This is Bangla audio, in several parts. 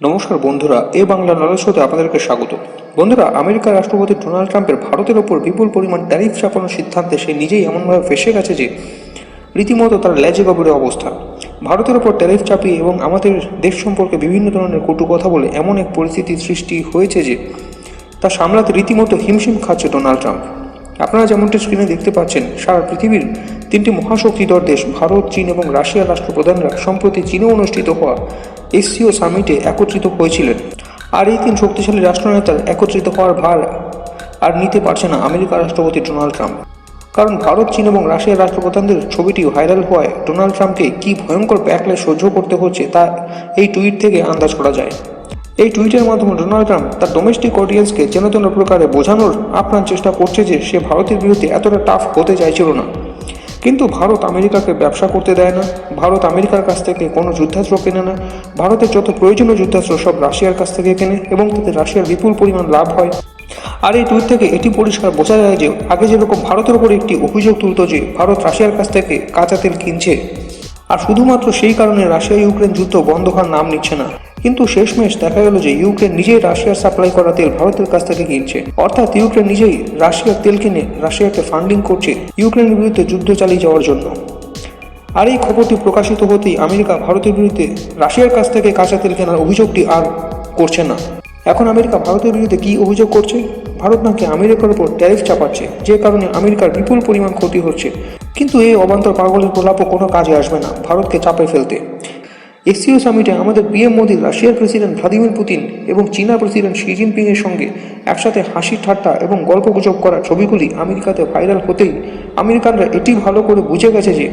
নমস্কার বন্ধুরা, এ বাংলা নলেজ আপনাদেরকে স্বাগত। বন্ধুরা, আমেরিকার রাষ্ট্রপতি ডোনাল্ড ট্রাম্পের ভারতের ওপর বিপুল পরিমাণ ট্যারিফ চাপানোর সিদ্ধান্তে সে নিজেই এমনভাবে ফেসে গেছে যে রীতিমতো তার লেজে গভীরে অবস্থা। ভারতের ওপর ট্যারিফ চাপিয়ে এবং আমাদের দেশ সম্পর্কে বিভিন্ন ধরনের কটু কথা বলে এমন এক পরিস্থিতির সৃষ্টি হয়েছে যে তা সামলাতে রীতিমতো হিমশিম খাচ্ছে ডোনাল্ড ট্রাম্প। আপনারা যেমনটি স্ক্রিনে দেখতে পাচ্ছেন, সারা পৃথিবীর তিনটি মহাশক্তিধর দেশ, ভারত, চীন এবং রাশিয়ার রাষ্ট্রপ্রধানরা, সম্প্রতি চীনে অনুষ্ঠিত হওয়া এসসিও সামিটে একত্রিত হয়েছিলেন। আর এই তিন শক্তিশালী রাষ্ট্রনেতার একত্রিত হওয়ার ভার আর নিতে পারছে না আমেরিকার রাষ্ট্রপতি ডোনাল্ড ট্রাম্প। কারণ ভারত, চীন এবং রাশিয়ার রাষ্ট্রপ্রধানদের ছবিটি ভাইরাল হওয়ায় ডোনাল্ড ট্রাম্পকে কী ভয়ঙ্কর ব্যাকলে সহ্য করতে হচ্ছে তা এই টুইট থেকে আন্দাজ করা যায়। এই টুইটের মাধ্যমে ডোনাল্ড ট্রাম্প তার ডোমেস্টিক অডিয়েন্সকে যেন প্রকারে বোঝানোর আপ্রাণ চেষ্টা করছে যে সে ভারতের বিরুদ্ধে এতটা টাফ হতে চাইছিল না। কিন্তু ভারত আমেরিকাকে ব্যবসা করতে দেয় না। ভারত আমেরিকার কাছ থেকে কোনো যুদ্ধাস্ত্র কেনে না। ভারতের যত প্রয়োজনীয় যুদ্ধাস্ত্র সব রাশিয়ার কাছ থেকে কেনে এবং তাতে রাশিয়ার বিপুল পরিমাণ লাভ হয়। আর এই টুইট থেকে এটি পরিষ্কার বোঝা যায় যে, আগে যেরকম ভারতের উপর একটি অভিযোগ তুলত যে, ভারত রাশিয়ার কাছ থেকে কাঁচা তেল কিনছে, আর শুধুমাত্র সেই কারণে রাশিয়া ইউক্রেন যুদ্ধ বন্ধ হওয়ার নাম নিচ্ছে না। কিন্তু শেষমেশ দেখা গেল যে ইউক্রেন নিজেই রাশিয়ার সাপ্লাই করা তেল ভারতের কাছ থেকে কিনছে। অর্থাৎ ইউক্রেন নিজেই রাশিয়ার তেল কিনে রাশিয়াকে ফান্ডিং করছে ইউক্রেনের বিরুদ্ধে যুদ্ধ চালিয়ে যাওয়ার জন্য। আর এই খবরটি প্রকাশিত হতেই আমেরিকা ভারতের বিরুদ্ধে রাশিয়ার কাছ থেকে কাঁচা তেল কেনার অভিযোগটি আর করছে না। এখন আমেরিকা ভারতের বিরুদ্ধে কী অভিযোগ করছে? ভারত নাকি আমেরিকার উপর ট্যারিফ চাপাচ্ছে, যে কারণে আমেরিকার বিপুল পরিমাণ ক্ষতি হচ্ছে। কিন্তু এই অবান্তর পাগলের প্রলাপও কোনো কাজে আসবে না, ভারতকে চাপে ফেলতে। এসসিও সামিটে আমাদের পিএম মোদী, রাশিয়ার প্রেসিডেন্ট ভ্লাদিমির পুতিন এবং চীনা প্রেসিডেন্ট শি জিনপিংয়ের সঙ্গে একসাথে হাসি ঠাট্টা এবং গল্প গুজব করা ছবিগুলি আমেরিকাতে ভাইরাল হতেই আমেরিকানরা এটি ভালো করে বুঝে গেছে যে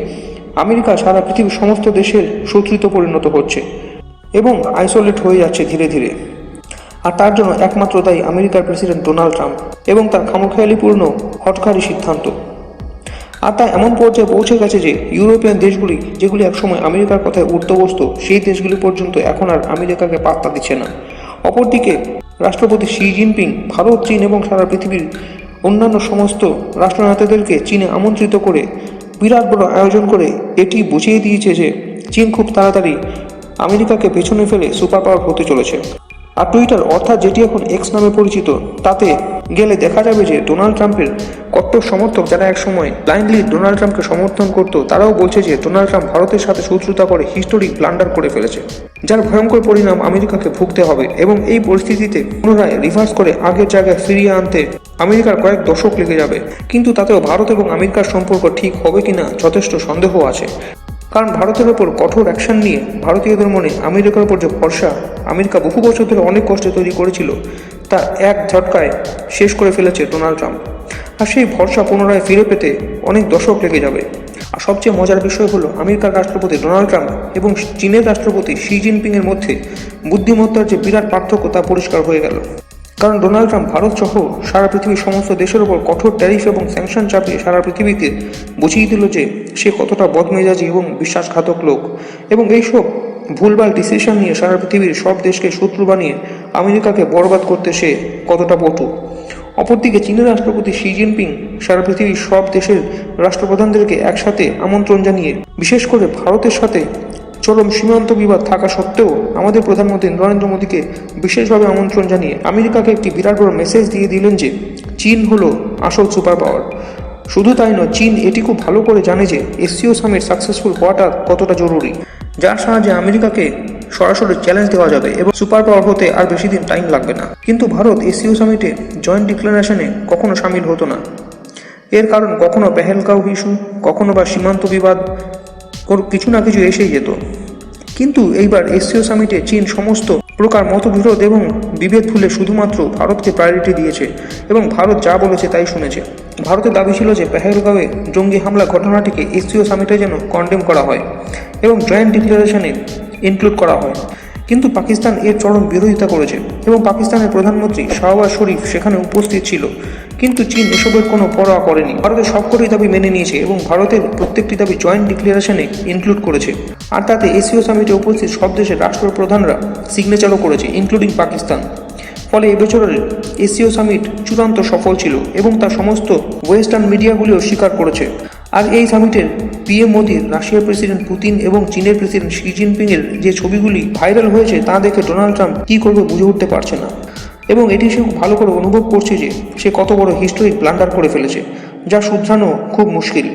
আমেরিকা সারা পৃথিবীর সমস্ত দেশের শত্রুতে পরিণত হচ্ছে এবং আইসোলেট হয়ে যাচ্ছে ধীরে ধীরে। আর তার জন্য একমাত্র দায়ী আমেরিকার প্রেসিডেন্ট ডোনাল্ড ট্রাম্প এবং তার খামখেয়ালিপূর্ণ হটকারী সিদ্ধান্ত। আর তা এমন পর্যায়ে পৌঁছে গেছে যে ইউরোপিয়ান দেশগুলি, যেগুলি একসময় আমেরিকার কথায় উঠতে বসত সেই দেশগুলি পর্যন্ত এখন আর আমেরিকাকে পাত্তা দিচ্ছে না। অপরদিকে, রাষ্ট্রপতি শি জিনপিং, ভারত, চীন এবং সারা পৃথিবীর অন্যান্য সমস্ত রাষ্ট্রনেতাদেরকে চীনে আমন্ত্রিত করে বিরাট বড় আয়োজন করে এটি বুঝিয়ে দিয়েছে যে চীন খুব তাড়াতাড়ি আমেরিকাকে পেছনে ফেলে সুপার পাওয়ার হতে চলেছে। আর টুইটার অর্থাৎ যেটি এখন এক্স নামে পরিচিত, তাতে গেলে দেখা যাবে যে ডোনাল্ড ট্রাম্পের কট্টর সমর্থক যারা একসময় ব্লাইন্ডলি ডোনাল্ড ট্রাম্পকে সমর্থন করতো, তারাও বলছে যে ডোনাল্ড ট্রাম্প ভারতের সাথে শত্রুতা করে হিস্টোরিক ব্লান্ডার করে ফেলেছে। যার ভয়ঙ্কর পরিণাম আমেরিকাকে ভুগতে হবে এবং এই পরিস্থিতিতে পুনরায় রিভার্স করে আগের জায়গায় ফিরিয়ে আনতে আমেরিকার কয়েক দশক লেগে যাবে। কিন্তু তাতেও ভারত এবং আমেরিকার সম্পর্ক ঠিক হবে কিনা যথেষ্ট সন্দেহ আছে। কারণ ভারতের ওপর কঠোর অ্যাকশন নিয়ে ভারতীয়দের মনে আমেরিকার ওপর যে ভরসা আমেরিকা বহু বছর ধরে অনেক কষ্টে তৈরি করেছিল তা এক ঝটকায় শেষ করে ফেলেছে ডোনাল্ড ট্রাম্প। আর সেই ভরসা পুনরায় ফিরে পেতে অনেক দশক লেগে যাবে। আর সবচেয়ে মজার বিষয় হলো আমেরিকার রাষ্ট্রপতি ডোনাল্ড ট্রাম্প এবং চীনের রাষ্ট্রপতি শি জিনপিংয়ের মধ্যে বুদ্ধিমত্তার যে বিরাট পার্থক্য তা পরিষ্কার হয়ে গেল। কারণ ডোনাল্ড ট্রাম্প ভারত সহ সারা পৃথিবীর সমস্ত দেশের ওপর কঠোর ট্যারিফ এবং স্যাংশন চাপিয়ে সারা পৃথিবীকে বুঝিয়ে দিল যে সে কতটা বদমেজাজি এবং বিশ্বাসঘাতক লোক। এবং এইসব ভুলভাল ডিসিশন নিয়ে সারা পৃথিবীর সব দেশকে শত্রু বানিয়ে আমেরিকাকে বরবাদ করতে সে কতটা পটু অপরদিকে চীনের রাষ্ট্রপতি শি জিনপিং সারা পৃথিবীর সব দেশের রাষ্ট্রপ্রধানদেরকে একসাথে আমন্ত্রণ জানিয়ে, বিশেষ করে ভারতের সাথে চরম সীমান্ত বিবাদ থাকা সত্ত্বেও আমাদের প্রধানমন্ত্রী নরেন্দ্র মোদীকে বিশেষভাবে আমন্ত্রণ জানিয়ে আমেরিকাকে একটি বিরাট বড় মেসেজ দিয়ে দিলেন যে, চীন হলো আসল সুপার পাওয়ার শুধু তাই নয়, চীন এটি খুব ভালো করে জানে যে এসসিও সামিট সাকসেসফুল হওয়াটা কতটা জরুরি। যার সাহায্যে আমেরিকাকে সরাসরি চ্যালেঞ্জ দেওয়া যাবে এবং সুপার পাওয়ার হতে আর বেশি দিন টাইম লাগবে না। কিন্তু ভারত এসসিও সামিটে জয়েন্ট ডিক্লারেশনে কখনো সামিল হতো না। এর কারণ কখনো পেহেলগাঁও ইস্যু কখনো বা সীমান্ত বিবাদ কিছু না কিছু এসেই যেত। কিন্তু এইবার এসসিও সামিটে চীন সমস্ত প্রকার মতবিরোধ এবং বিভেদ ভুলে শুধুমাত্র ভারতকে প্রায়োরিটি দিয়েছে এবং ভারত যা বলেছে তাই শুনেছে। ভারতের দাবি ছিল যে পেহেলগাঁওয়ে জঙ্গি হামলা ঘটনাটিকে এসসিও সামিটে যেন কন্ডেম করা হয় এবং জয়েন্ট ডিক্লারেশনে ইনক্লুড করা হয়। কিন্তু পাকিস্তান এর চরম বিরোধিতা করেছে এবং পাকিস্তানের প্রধানমন্ত্রী শাহবাজ শরীফ সেখানে উপস্থিত ছিল। কিন্তু চীন এসবের কোনো পরোয়া করেনি। ভারতের সবকটি দাবি মেনে নিয়েছে এবং ভারতের প্রত্যেকটি দাবি জয়েন্ট ডিক্লারেশনে ইনক্লুড করেছে। আর তাতে এসিও সামিটে উপস্থিত সব দেশের রাষ্ট্রপ্রধানরা সিগনেচারও করেছে ইনক্লুডিং পাকিস্তান। ফলে এবছরের এসিও সামিট চূড়ান্ত সফল ছিল এবং তার সমস্ত ওয়েস্টার্ন মিডিয়াগুলিও স্বীকার করেছে। আর এই সামিটের পিএম মোদির রাশিয়ার প্রেসিডেন্ট পুতিন এবং চীনের প্রেসিডেন্ট শি জিনপিংয়ের যে ছবিগুলি ভাইরাল হয়েছে তা দেখে ডোনাল্ড ট্রাম্প কী করবে বুঝে উঠতে পারছে না। এবং এটি সে ভালো করে অনুভব করছে যে সে কত বড় হিস্টোরিক ব্লান্ডার করে ফেলেছে, যা শুধরানো খুব মুশকিল।